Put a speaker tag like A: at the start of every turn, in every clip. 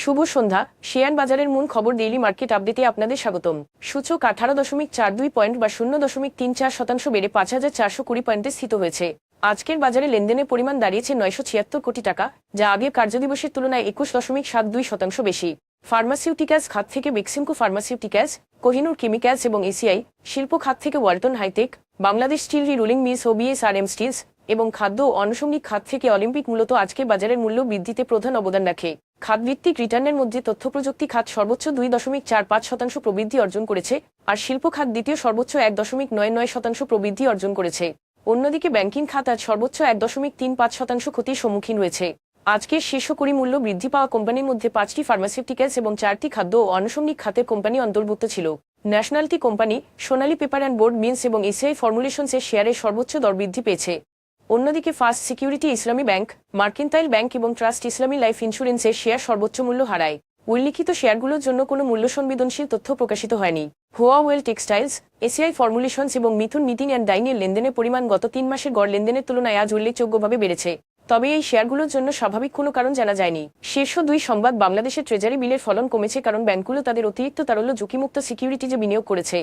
A: শুভ সন্ধ্যা। Share বাজারের মূল খবর ডেইলি মার্কেট আপডেটে আপনাদের স্বাগতম। সূচক আঠারো দশমিক চার দুই পয়েন্ট বা শূন্য দশমিক তিন চার শতাংশ বেড়ে পাঁচ হাজার চারশো কুড়ি পয়েন্টে স্থিত হয়েছে। আজকের বাজারে লেনদেনের পরিমাণ দাঁড়িয়েছে নয়শো ছিয়াত্তর কোটি টাকা, যা আগের কার্যদিবসের তুলনায় একুশ দশমিক সাত দুই শতাংশ বেশি। ফার্মাসিউটিক্যালস খাত থেকে বেক্সিমকো ফার্মাসিউটিক্যালস, কোহিনুর কেমিক্যালস এবং এসিআই, শিল্প খাত থেকে Walton hitech, Bangladesh steel re rolling mills ও এম স্টিলস এবং খাদ্য ও আনুষঙ্গিক খাত থেকে অলিম্পিক মূলত আজকে বাজারের মূল্য বৃদ্ধিতে প্রধান অবদান রাখে। খাতভিত্তিক রিটার্নের মধ্যে তথ্য প্রযুক্তি খাত সর্বোচ্চ দুই দশমিক চার পাঁচ শতাংশ প্রবৃদ্ধি অর্জন করেছে, আর শিল্প খাত দ্বিতীয় সর্বোচ্চ এক দশমিক নয় নয় শতাংশ প্রবৃদ্ধি অর্জন করেছে। অন্যদিকে ব্যাংকিং খাত আজ সর্বোচ্চ এক দশমিক তিন পাঁচ শতাংশ ক্ষতির সম্মুখীন রয়েছে। আজকের শীর্ষ কুড়ি মূল্য বৃদ্ধি পাওয়া কোম্পানির মধ্যে পাঁচটি ফার্মাসিউটিক্যালস এবং চারটি খাদ্য ও আনুষঙ্গিক খাতের কোম্পানি অন্তর্ভুক্ত ছিল। ন্যাশনালটি company Sonali paper and board mills এবং এসিআই ফর্মুলেশনসের শেয়ারের সর্বোচ্চ দর বৃদ্ধি পেয়েছে। অন্যদিকে first security Islami bank, mercantile bank এবং ট্রাস্ট ইসলামী লাইফ ইন্স্যুরেন্সের শেয়ার সর্বোচ্চ মূল্য হারায়। উল্লিখিত শেয়ারগুলোর জন্য কোনো মূল্য সংবেদনশীল তথ্য প্রকাশিত হয়নি। হোয়া ওয়েল টেক্সটাইলস, এসিআই ফর্মুলেশনস এবং মিথুন মিটিং অ্যান্ড ডাইনের লেনদেনের পরিমাণ গত তিন মাসের গড় লেনদেনের তুলনায় আজ উল্লেখযোগ্যভাবে বেড়েছে। তবে এই শেয়ারগুলোর জন্য স্বাভাবিক কোনো কারণ জানা যায়নি। শীর্ষ দুই সংবাদ বাংলাদেশের ট্রেজারি বিলের ফলন কমেছে কারণ ব্যাংকগুলো তাদের অতিরিক্ত তারল্য ঝুঁকিমুক্ত সিকিউরিটিজে বিনিয়োগ করেছে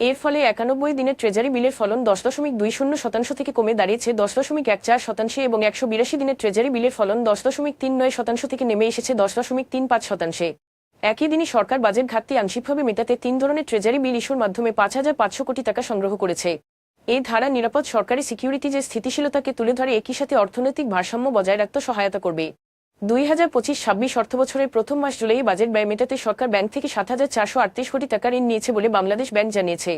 A: এর ফলে একানব্বই দিনের ট্রেজারি বিলের ফলন দশ দশমিক দুই শূন্য শতাংশ থেকে কমে দাঁড়িয়েছে। দশ দশমিক এক চার শতাংশে এবং একশো বিরাশি দিনের ট্রেজারি বিলের ফলন দশ দশমিক তিন নয় শতাংশ থেকে নেমে এসেছে দশ দশমিক তিন পাঁচ শতাংশে। একই দিনই সরকার বাজেট ঘাটতি আংশিকভাবে মেটাতে তিন ধরনের ট্রেজারি বিল ইস্যুর মাধ্যমে পাঁচ হাজার পাঁচশো কোটি টাকা সংগ্রহ করেছে। এই ধারা নিরাপদ সরকারি সিকিউরিটি যে স্থিতিশীলতাকে তুলে ধরে, একই সাথে অর্থনৈতিক ভারসাম্য বজায় রাখতে সহায়তা করবে। দুই হাজার পঁচিশ ছাব্বিশ অর্থবছরের প্রথম মাস জুলাই বাজেট ব্যয় মেটাতে সরকার ব্যাংক থেকে সাত হাজার চারশো আটত্রিশ কোটি টাকা ঋণ নিয়েছে বলে বাংলাদেশ ব্যাংক জানিয়েছে।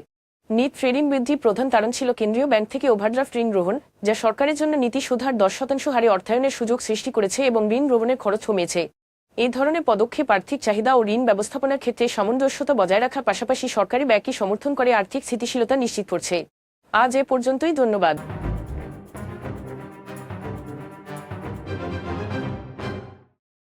A: নিট ট্রেডিং বৃদ্ধির প্রধান কারণ ছিল কেন্দ্রীয় ব্যাংক থেকে ওভারড্রাফট ঋণ গ্রহণ, যা সরকারের জন্য নীতি সুধার দশ শতাংশ হারে অর্থায়নের সুযোগ সৃষ্টি করেছে এবং ঋণ গ্রহণের খরচ কমিয়েছে এই ধরনের পদক্ষেপ, আর্থিক চাহিদা ও ঋণ ব্যবস্থাপনার ক্ষেত্রে সামঞ্জস্যতা বজায় রাখার পাশাপাশি সরকারি ব্যয়কে সমর্থন করে আর্থিক স্থিতিশীলতা নিশ্চিত করছে। আজ এ পর্যন্তই, ধন্যবাদ।